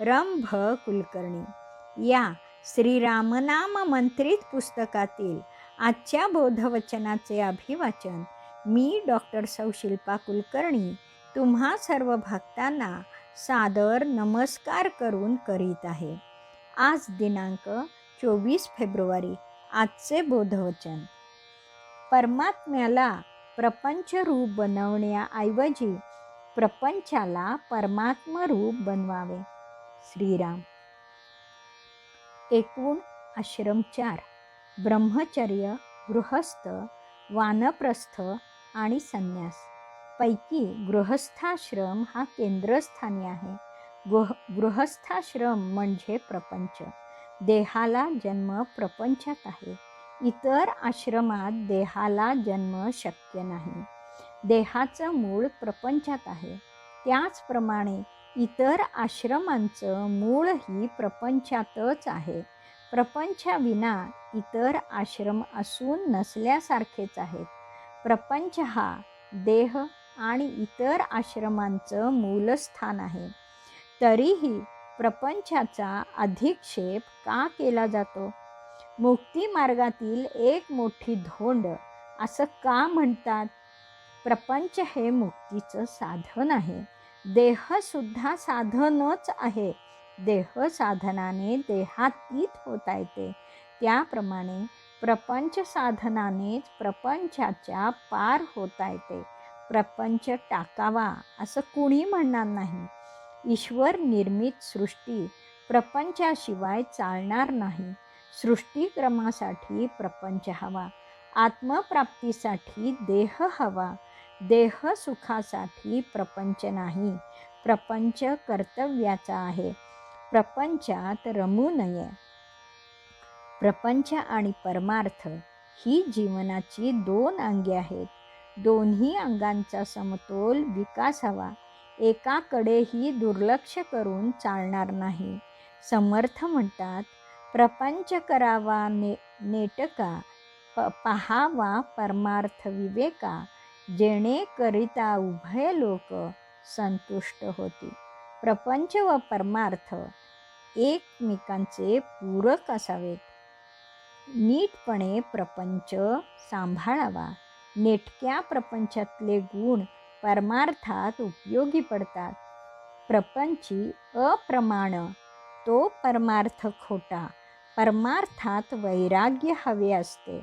रंभ कुलकर्णी. या श्रीरामनाम मंत्रित पुस्तकातील आजच्या बोधवचनाचे अभिवाचन मी डॉक्टर सौशिल्पा कुलकर्णी तुम्हा सर्व भक्तांना सादर नमस्कार करून करीत आहे. आज दिनांक चोवीस फेब्रुवारी आजचे बोधवचन. परमात्म्याला प्रपंच रूप बनवण्याऐवजी प्रपंचाला परमात्म रूप बनवावे. श्रीराम. एकूण आश्रम चार. ब्रह्मचर्य गृहस्थ वानप्रस्थ आणि संन्यास. पैकी गृहस्थाश्रम हा केंद्रस्थानी आहे. गृह गृहस्थाश्रम म्हणजे प्रपंच. देहाला जन्म प्रपंचात आहे. इतर आश्रमात देहाला जन्म शक्य नाही. देहाचं मूळ प्रपंचात आहे. त्याचप्रमाणे इतर आश्रमांचं मूळ ही प्रपंचातच आहे. प्रपंचाविना इतर आश्रम असून नसल्यासारखेच आहेत. प्रपंच हा देह आणि इतर आश्रमांचं मूलस्थान आहे. तरीही प्रपंचाचा अधिक्षेप का केला जातो? मुक्ती मार्गातील एक मोठी धोंड असं का म्हणतात? प्रपंच हे मुक्तीचं साधन आहे. देहसुद्धा साधनच आहे. देह साधनाने देहातीत होता येते. त्याप्रमाणे प्रपंच साधनानेच प्रपंचाच्या पार होता येते. प्रपंच टाकावा असं कुणी म्हणणार नाही. ईश्वर निर्मित सृष्टी प्रपंचाशिवाय चालणार नाही. सृष्टीक्रमासाठी प्रपंच हवा. आत्मप्राप्तीसाठी देह हवा. देह सुखासाठी प्रपंच नाही. प्रपंच कर्तव्याचा आहे. प्रपंचात रमू नये. प्रपंच आणि परमार्थ ही जीवनाची दोन अंगे आहेत. दोन्ही अंगांचा समतोल विकास हवा. एकाकडेही दुर्लक्ष करून चालणार नाही. समर्थ म्हणतात प्रपंच करावा ने नेटका प पहावा परमार्थ विवेका जेणेकरिता उभय लोक संतुष्ट होती प्रपंच व परमार्थ एकमेकांचे पूरक असावेत. नीटपणे प्रपंच सांभाळावा. नेटक्या प्रपंचातले गुण परमार्थात उपयोगी पडतात. प्रपंची अप्रमाण तो परमार्थ खोटा. परमार्थात वैराग्य हवे असते.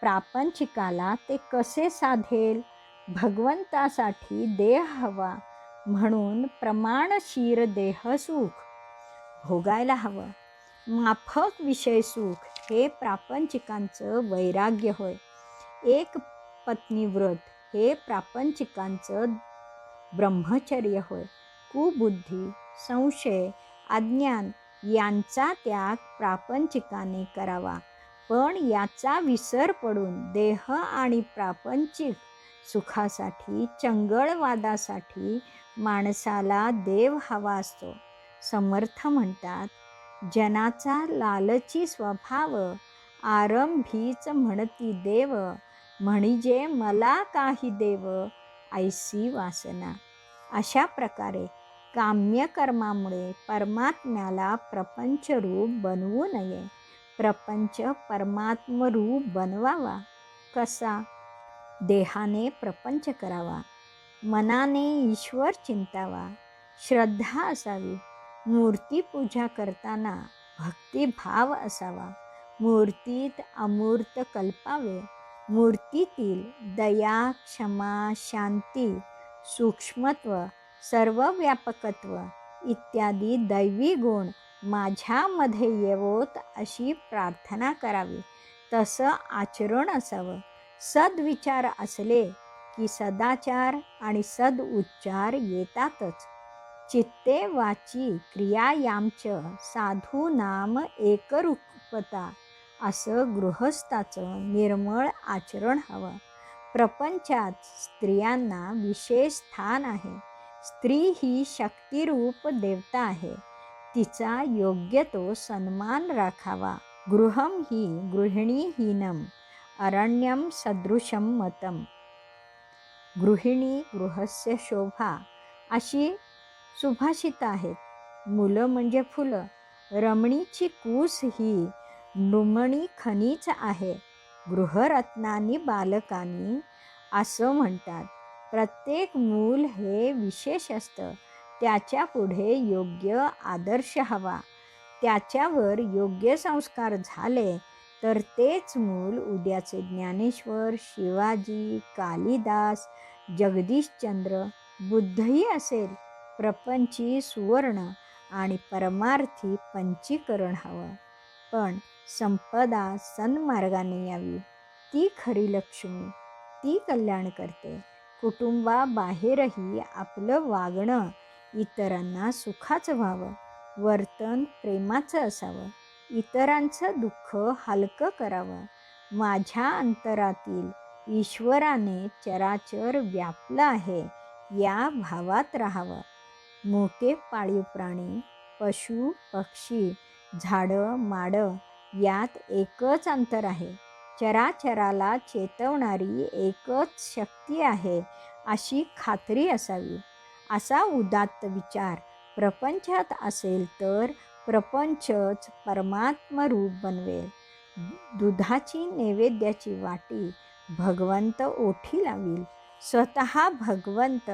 प्रापंचिकाला ते कसे साधेल? भगवंतासाठी देह हवा म्हणून प्रमाणशीर देहसुख भोगायला हवं. माफक विषय सुख हे प्रापंचिकांचं वैराग्य होय. एक पत्नीव्रत हे प्रापंचिकांचं ब्रह्मचर्य होय. कुबुद्धी संशय अज्ञान यांचा त्याग प्रापंचिकाने करावा. पण याचा विसर पडून देह आणि प्रापंचिक सुखासाठी चंगळवादासाठी माणसाला देव हवा असतो. समर्थ म्हणतात जनाचा लालची स्वभाव आरंभीच म्हणती देव म्हणजे मला काही देव ऐसी वासना. अशा प्रकारे काम्यकर्मामुळे परमात्म्याला प्रपंचरूप बनवू नये. प्रपंच परमात्मरूप बनवावा. कसा? देहाने प्रपंच करावा. मनाने ईश्वर चिंतावा. श्रद्धा असावी. मूर्तीपूजा करताना भक्तिभाव असावा. मूर्तीत अमूर्त कल्पावे. मूर्तीतील दया क्षमा शांती सूक्ष्मत्व सर्वव्यापकत्व इत्यादी दैवी गुण माझ्यामध्ये येवोत अशी प्रार्थना करावी. तसं आचरण असावं. सद्विचार असले की सदाचार आणि सदउच्चार येतातच. चित्ते वाची क्रियायामच साधू नाम एकरूपता. असं गृहस्थाचं निर्मळ आचरण हवं. प्रपंचात स्त्रियांना विशेष स्थान आहे. स्त्री ही शक्तिरूप देवता आहे. तिचा योग्य तो सन्मान राखावा. गृहम ही गृहिणीहीनम अरण्यं सदृशं मतं। गृहिणी गृहस्य शोभा अशी सुभाषित आहेत मुलं म्हणजे फुलं। रमणीची कूस ही नृमणी खनीच आहे। गृहरत्नानी बालकांनी असं म्हणतात प्रत्येक मूल हे विशेष असतं. त्याच्या पुढे योग्य आदर्श हवा. त्याच्यावर योग्य संस्कार झाले तर तेच मूल उद्याचे ज्ञानेश्वर शिवाजी कालिदास जगदीशचंद्र बुद्धही असेल. प्रपंची सुवर्ण आणि परमार्थी पंचीकरण हवं. पण संपदा सन्मार्गाने यावी. ती खरी लक्ष्मी ती कल्याण करते. कुटुंबाबाहेरही आपलं वागणं इतरांना सुखाचं व्हावं. वर्तन प्रेमाचं असावं. इतरांचं दुःख हलकं करावं. माझ्या अंतरातील ईश्वराने चराचर व्यापलं आहे या भावात राहावं. मोठे पाळीव प्राणी पशु पक्षी झाडं माडं यात एकच अंतर आहे. चराचराला चेतवणारी एकच शक्ती आहे अशी खात्री असावी. असा उदात्त विचार प्रपंचात असेल तर प्रपंचच परमात्मरूप बनवेल. दुधाची नैवेद्याची वाटी भगवंत ओठी लावील. स्वतः भगवंत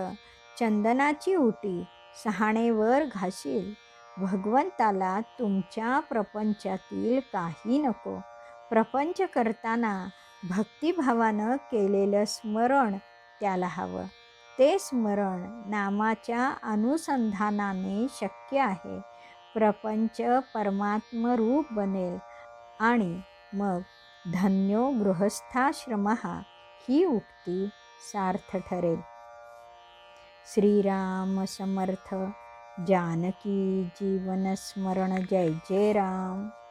चंदनाची उटी सहाणेवर घाशील. भगवंताला तुमच्या प्रपंचातील काही नको. प्रपंच करताना भक्तिभावानं केलेलं स्मरण त्याला हवं. ते स्मरण नामाच्या अनुसंधानाने शक्य आहे. प्रपंच परमात्मरूप बनेल. आणि मग धन्यो गृहस्थाश्रम ही उक्ती सार्थ ठरेल. श्रीराम समर्थ. जानकी जीवन स्मरण. जय जय राम.